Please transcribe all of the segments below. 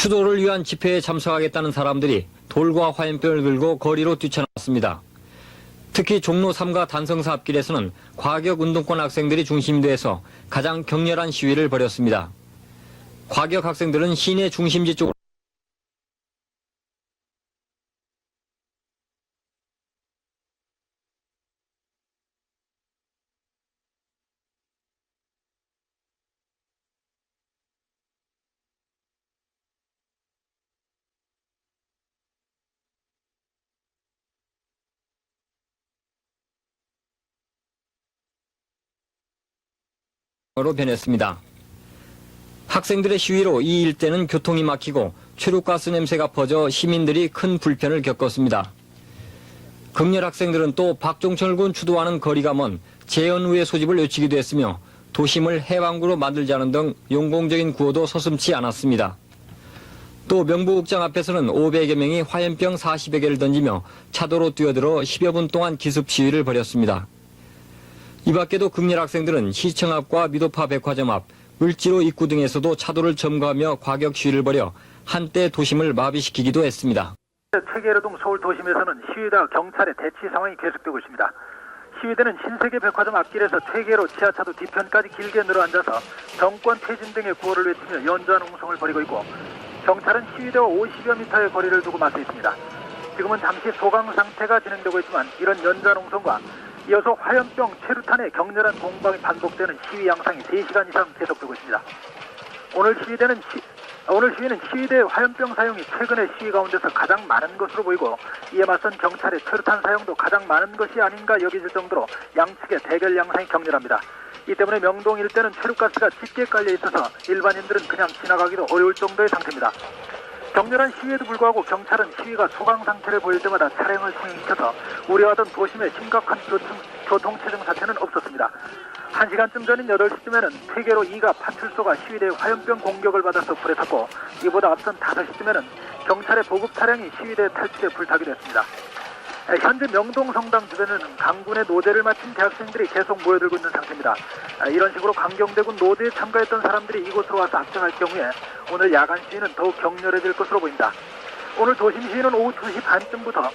추도를 위한 집회에 참석하겠다는 사람들이 돌과 화염병을 들고 거리로 뛰쳐나왔습니다. 특히 종로 3가 단성사 앞길에서는 과격 운동권 학생들이 중심이 돼서 가장 격렬한 시위를 벌였습니다. 과격 학생들은 시내 중심지 쪽으로 로 변했습니다. 학생들의 시위로 이 일대는 교통이 막히고 최루가스 냄새가 퍼져 시민들이 큰 불편을 겪었습니다. 극렬 학생들은 또 박종철 군 주도하는 거리가 먼 재연우의 소집을 외치기도 했으며 도심을 해방구로 만들자는 등 용공적인 구호도 서슴지 않았습니다. 또 명부국장 앞에서는 500여 명이 화염병 40여 개를 던지며 차도로 뛰어들어 10여 분 동안 기습 시위를 벌였습니다. 이 밖에도 극렬 학생들은 시청 앞과 미도파 백화점 앞, 을지로 입구 등에서도 차도를 점거하며 과격 시위를 벌여 한때 도심을 마비시키기도 했습니다. 체계로동 서울 도심에서는 시위대와 경찰의 대치 상황이 계속되고 있습니다. 시위대는 신세계 백화점 앞길에서 퇴계로 지하차도 뒤편까지 길게 늘어앉아서 정권 퇴진 등의 구호를 외치며 연주한 웅성을 벌이고 있고 경찰은 시위대와 50여 미터의 거리를 두고 맞서 있습니다. 지금은 잠시 소강 상태가 진행되고 있지만 이런 연주한 웅성과 이어서 화염병, 체류탄의 격렬한 공방이 반복되는 시위 양상이 3시간 이상 계속되고 있습니다. 오늘 시위대는 시, 오늘 시위는 시위대 화염병 사용이 최근의 시위 가운데서 가장 많은 것으로 보이고 이에 맞선 경찰의 철탄 사용도 가장 많은 것이 아닌가 여겨질 정도로 양측의 대결 양상이 격렬합니다. 이 때문에 명동 일대는 최루가스가 짙게 깔려 있어서 일반인들은 그냥 지나가기도 어려울 정도의 상태입니다. 격렬한 시위에도 불구하고 경찰은 시위가 소강 상태를 보일 때마다 차량을 통행시켜서 우려하던 도심의 심각한 교통, 교통체증 사태는 없었습니다. 한 시간쯤 전인 8시쯤에는 퇴계로 2가 파출소가 시위대의 화염병 공격을 받아서 불에 탔고 이보다 앞선 5시쯤에는 경찰의 보급 차량이 시위대 탈출에 불타기도 했습니다. 에, 현재 명동 성당 주변에는 강군의 노제를 마친 대학생들이 계속 모여들고 있는 상태입니다. 아, 이런 식으로 강경대군 노제에 참가했던 사람들이 이곳으로 와서 악정할 경우에 오늘 야간 시위는 더욱 격렬해질 것으로 보인다. 오늘 도심 시위는 오후 2시 반쯤부터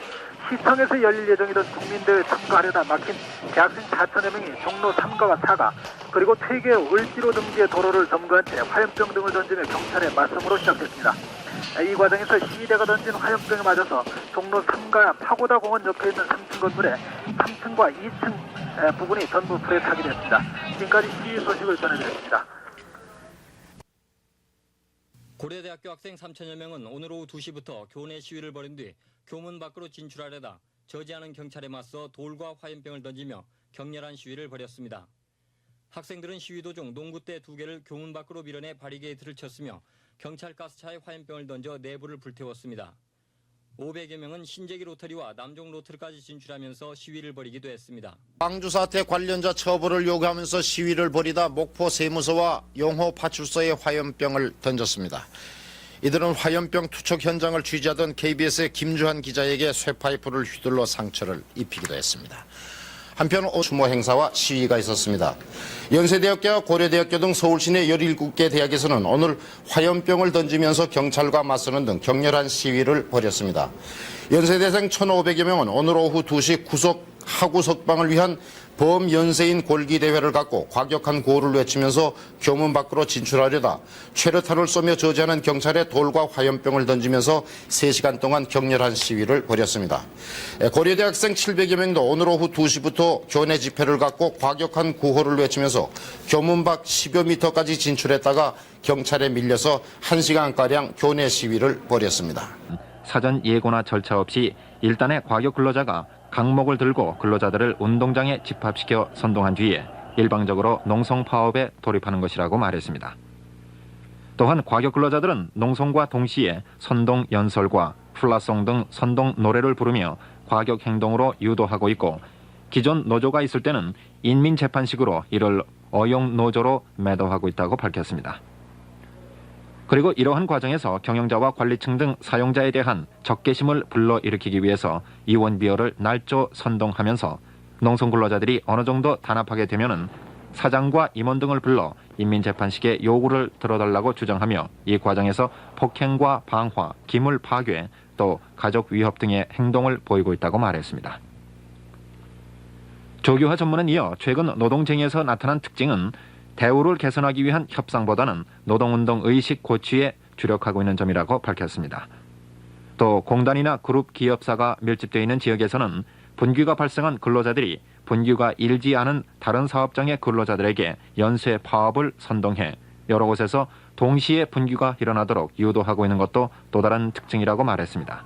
시청에서 열릴 예정이던 국민대회 참가하려다 막힌 대학생 4천여 명이 종로 3가와 4가 그리고 퇴계 을지로 등지의 도로를 점거한 채 화염병 등을 던지며 경찰의 맞섬으로 시작됐습니다. 이 과정에서 시위대가 던진 화염병에 맞아서 종로 3가 파고다 공원 옆에 있는 3층 건물의 3층과 2층 부분이 전부 불에 타게 됐습니다. 지금까지 시위 소식을 전해드렸습니다. 고려대학교 학생 3천여 명은 오늘 오후 2시부터 교내 시위를 벌인 뒤 교문 밖으로 진출하려다 저지하는 경찰에 맞서 돌과 화염병을 던지며 격렬한 시위를 벌였습니다. 학생들은 시위 도중 농구대 두 개를 교문 밖으로 밀어내 바리게이트를 쳤으며 경찰 가스차에 화염병을 던져 내부를 불태웠습니다. 500여 명은 신재기 로터리와 남종 로터리까지 진출하면서 시위를 벌이기도 했습니다. 광주 사태 관련자 처벌을 요구하면서 시위를 벌이다 목포 세무서와 용호 파출소에 화염병을 던졌습니다. 이들은 화염병 투척 현장을 취재하던 KBS의 김주한 기자에게 쇠파이프를 휘둘러 상처를 입히기도 했습니다. 한편 추모 행사와 시위가 있었습니다. 연세대학교와 고려대학교 등 서울 시내 17개 대학에서는 오늘 화염병을 던지면서 경찰과 맞서는 등 격렬한 시위를 벌였습니다. 연세대생 1,500여 명은 오늘 오후 2시 구속 하구 석방을 위한 범연세인 골기 대회를 갖고 과격한 구호를 외치면서 교문 밖으로 진출하려다 최루탄을 쏘며 저지하는 경찰의 돌과 화염병을 던지면서 3시간 동안 격렬한 시위를 벌였습니다. 에, 고려대 학생 700여 명도 오늘 오후 2시부터 교내 집회를 갖고 과격한 구호를 외치면서 교문 밖 10여 미터까지 진출했다가 경찰에 밀려서 1시간가량 교내 시위를 벌였습니다. 사전 예고나 절차 없이 일단의 과격 근로자가 강목을 들고 근로자들을 운동장에 집합시켜 선동한 뒤에 일방적으로 농성 파업에 돌입하는 것이라고 말했습니다. 또한 과격 근로자들은 농성과 동시에 선동 연설과 플라송 등 선동 노래를 부르며 과격 행동으로 유도하고 있고 기존 노조가 있을 때는 인민 재판식으로 이를 어용 노조로 매도하고 있다고 밝혔습니다. 그리고 이러한 과정에서 경영자와 관리층 등 사용자에 대한 적개심을 불러일으키기 위해서 이원 비어를 날조 선동하면서 농성 근로자들이 어느 정도 단합하게 되면은 사장과 임원 등을 불러 인민재판식의 요구를 들어달라고 주장하며 이 과정에서 폭행과 방화, 기물 파괴, 또 가족 위협 등의 행동을 보이고 있다고 말했습니다. 조규화 전문은 이어 최근 노동쟁에서 나타난 특징은 대우를 개선하기 위한 협상보다는 노동운동 의식 고취에 주력하고 있는 점이라고 밝혔습니다. 또 공단이나 그룹 기업사가 밀집되어 있는 지역에서는 분규가 발생한 근로자들이 분규가 일지 않은 다른 사업장의 근로자들에게 연쇄 파업을 선동해 여러 곳에서 동시에 분규가 일어나도록 유도하고 있는 것도 또 다른 특징이라고 말했습니다.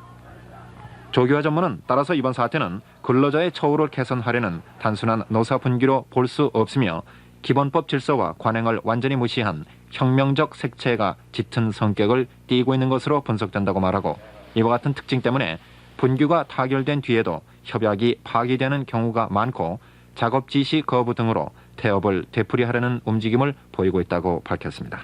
조교화 전문은 따라서 이번 사태는 근로자의 처우를 개선하려는 단순한 노사 분규로 볼 수 없으며 기본법 질서와 관행을 완전히 무시한 혁명적 색채가 짙은 성격을 띠고 있는 것으로 분석된다고 말하고 이와 같은 특징 때문에 분규가 타결된 뒤에도 협약이 파기되는 경우가 많고 작업 지시 거부 등으로 태업을 되풀이하려는 움직임을 보이고 있다고 밝혔습니다.